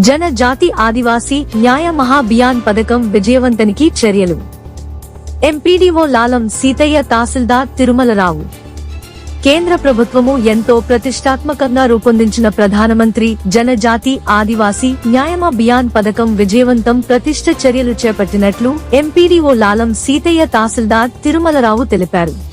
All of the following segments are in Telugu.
జనజాతి ఆదివాసి ఆదివాసీ న్యాయ మహాభియాన్ పథకం విజయవంతానికి చర్యలు. ఎంపీడీఓ లాలం సీతయ్య తహసీల్దార్ తిరుమలరావు. కేంద్ర ప్రభుత్వము ఎంతో ప్రతిష్టాత్మకంగా రూపొందించిన ప్రధానమంత్రి జనజాతి ఆదివాసీ న్యాయమ బియాన్ పథకం విజయవంతం ప్రతిష్ట చర్యలు చేపట్టినట్లు ఎంపీడీఓ లాలం సీతయ్య తహసీల్దార్ తిరుమలరావు తెలిపారు.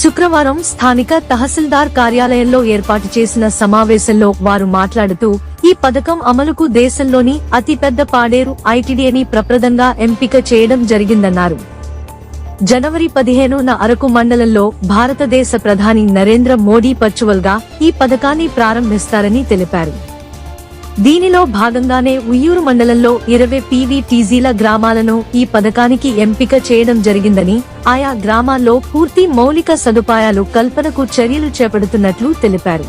శుక్రవారం స్థానిక తహసీల్దార్ కార్యాలయంలో ఏర్పాటు చేసిన సమావేశంలో వారు మాట్లాడుతూ ఈ పథకం అమలుకు దేశంలోని అతిపెద్ద పాడేరు ఐటీడీని ప్రప్రదంగా ఎంపిక చేయడం జరిగిందన్నారు. జనవరి పదిహేనున అరకు మండలంలో భారతదేశ ప్రధాని నరేంద్ర మోడీ పర్చువల్గా ఈ పథకాన్ని ప్రారంభిస్తారని తెలిపారు. దీనిలో భాగంగానే ఉయ్యూరు మండలంలో ఇరవై పీవీటీజీల గ్రామాలను ఈ పథకానికి ఎంపిక చేయడం జరిగిందని ఆయా గ్రామాల్లో పూర్తి మౌలిక సదుపాయాలు కల్పనకు చర్యలు చేపడుతున్నట్లు తెలిపారు.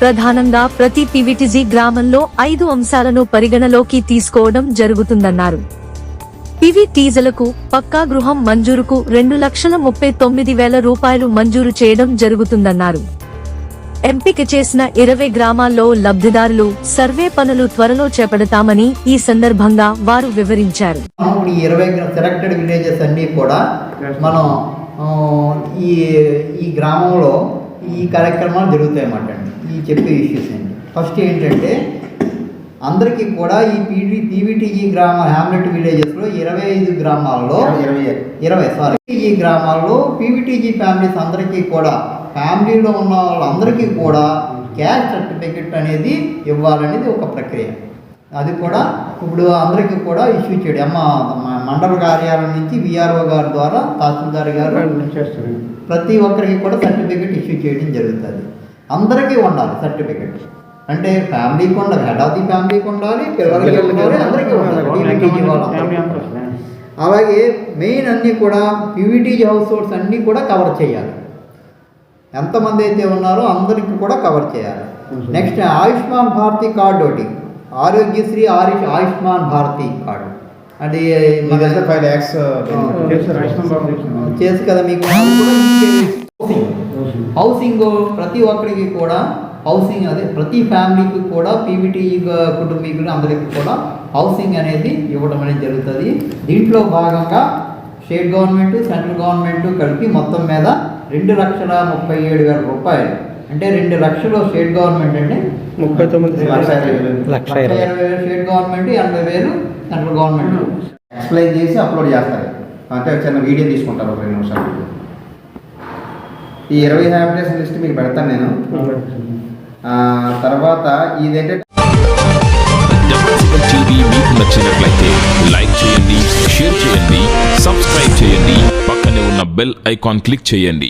ప్రధానంగా ప్రతి పీవీటీజీ గ్రామంలో ఐదు అంశాలను పరిగణలోకి తీసుకోవడం జరుగుతుందన్నారు. పివి టీజలకు పక్కా గృహం మంజూరుకు రెండు లక్షల ముప్పై తొమ్మిది వేల రూపాయలు మంజూరు చేయడం జరుగుతుందన్నారు. ఎంపిక చేసిన ఇరవై గ్రామాల్లో లబ్ధిదారులు సర్వే పనులు త్వరలో చేపడతామని ఈ సందర్భంగా వారు వివరించారు. ఈ ఇరవై సెలెక్టెడ్ విలేజెస్ అన్నీ కూడా మనం ఆ, ఈ ఈ గ్రామంలో ఈ కార్యక్రమాలు జరుగుతాయి అన్నమాట అండి. ఈ చెప్పే ఇష్యూస్ అండి. ఫస్ట్ ఏంటంటే అందరికీ కూడా ఈ పీడీ పీవీటీజీ గ్రామ హ్యామ్లెట్ విలేజెస్లో ఇరవై ఐదు గ్రామాల్లో ఇరవై ఇరవై సారీ ఈ గ్రామాల్లో పీవీటీజీ ఫ్యామిలీస్ అందరికీ కూడా ఫ్యామిలీలో ఉన్న వాళ్ళందరికీ కూడా క్యాష్ సర్టిఫికెట్ అనేది ఇవ్వాలనేది ఒక ప్రక్రియ. అది కూడా ఇప్పుడు అందరికీ కూడా ఇష్యూ చేయడం. అమ్మ మండల కార్యాలయం నుంచి విఆర్ఓ గారి ద్వారా తహసీల్దార్ గారు ప్రతి ఒక్కరికి కూడా సర్టిఫికెట్ ఇష్యూ చేయడం జరుగుతుంది. అందరికీ ఉండాలి సర్టిఫికెట్. అంటే ఫ్యామిలీకి ఉండాలి హెడ్ ఆఫ్ ది ఫ్యామిలీకి ఉండాలి పిల్లలకి ఉండాలి అందరికీ ఉండాలి. అలాగే మెయిన్ అన్నీ కూడా పీవీటీజీ హౌస్ హోల్డ్స్ అన్నీ కూడా కవర్ చేయాలి. ఎంతమంది అయితే ఉన్నారో అందరికీ కూడా కవర్ చేయాలి. నెక్స్ట్ ఆయుష్మాన్ భారతి కార్డు ఒకటి. ఆరోగ్యశ్రీ ఆయుష్ ఆయుష్మాన్ భారతి కార్డు. అది ఫైవ్ ల్యాక్స్ చేసి కదా మీకు. హౌసింగ్ ప్రతి ఒక్కరికి కూడా హౌసింగ్ అదే ప్రతి ఫ్యామిలీకి కూడా పీవీటీ కుటుంబీకులు అందరికీ కూడా హౌసింగ్ అనేది ఇవ్వడం అనేది జరుగుతుంది. దీంట్లో భాగంగా స్టేట్ గవర్నమెంట్ సెంట్రల్ గవర్నమెంట్ కలిపి మొత్తం మీద రెండు లక్షల ముప్పై ఏడు వేల రూపాయలు. అంటే రెండు లక్షలు స్టేట్ గవర్నమెంట్ అండి? ముప్పై తొమ్మిది లక్ష ఇరవై వేలు. స్టేట్ గవర్నమెంట్ ఎనభై వేలు సెంట్రల్ గవర్నమెంట్. ఎక్స్ప్లెయిన్ చేసి అప్లోడ్ చేస్తారు. అంటే చిన్న వీడియో తీసుకుంటారు ఒక రెండు నిమిషాలు. ఈ ఇరవై హ్యాబిటేషన్ లిస్ట్ మీకు పెడతాను నేను. ఆ, తర్వాత ఇదేంటే? డబ్ల్యూసీఎల్ టీవీ మీకు నచ్చినట్లయితే లైక్ చేయండి షేర్ చేయండి సబ్స్క్రైబ్ చేయండి పక్కనే ఉన్న బెల్ ఐకాన్ క్లిక్ చేయండి.